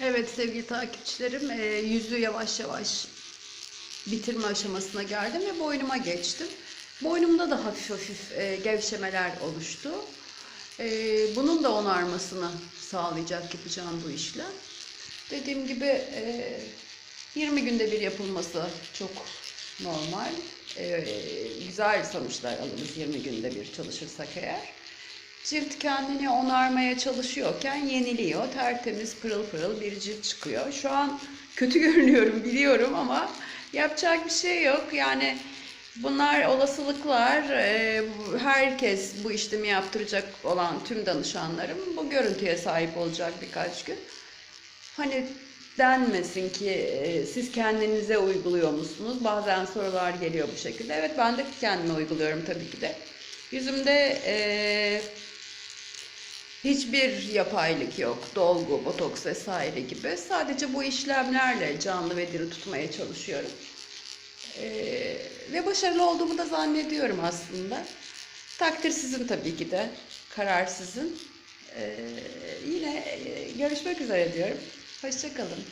Evet sevgili takipçilerim, e, yüzü yavaş yavaş bitirme aşamasına geldim ve boynuma geçtim. Boynumda da hafif hafif e, gevşemeler oluştu. E, bunun da onarmasını sağlayacak yapacağım bu işlem. Dediğim gibi e, 20 günde bir yapılması çok normal. Güzel sonuçlar alırız 20 günde bir çalışırsak eğer. Cilt kendini onarmaya çalışıyorken yeniliyor. Tertemiz pırıl pırıl bir cilt çıkıyor. Şu an kötü görünüyorum biliyorum ama yapacak bir şey yok. Yani bunlar olasılıklar. Ee, Herkes bu işlemi yaptıracak olan tüm danışanlarım bu görüntüye sahip olacak birkaç gün. Hani denmesin ki e, siz kendinize uyguluyor musunuz? Bazen sorular geliyor bu şekilde. Evet ben de kendime uyguluyorum tabii ki de. Yüzümde e, hiçbir yapaylık yok. Dolgu, botoks vesaire gibi. Sadece bu işlemlerle canlı ve diri tutmaya çalışıyorum. E, ve başarılı olduğumu da zannediyorum aslında. Takdir sizin tabii ki de. Karar sizin. E, yine e, görüşmek üzere diyorum. Hoşçakalın.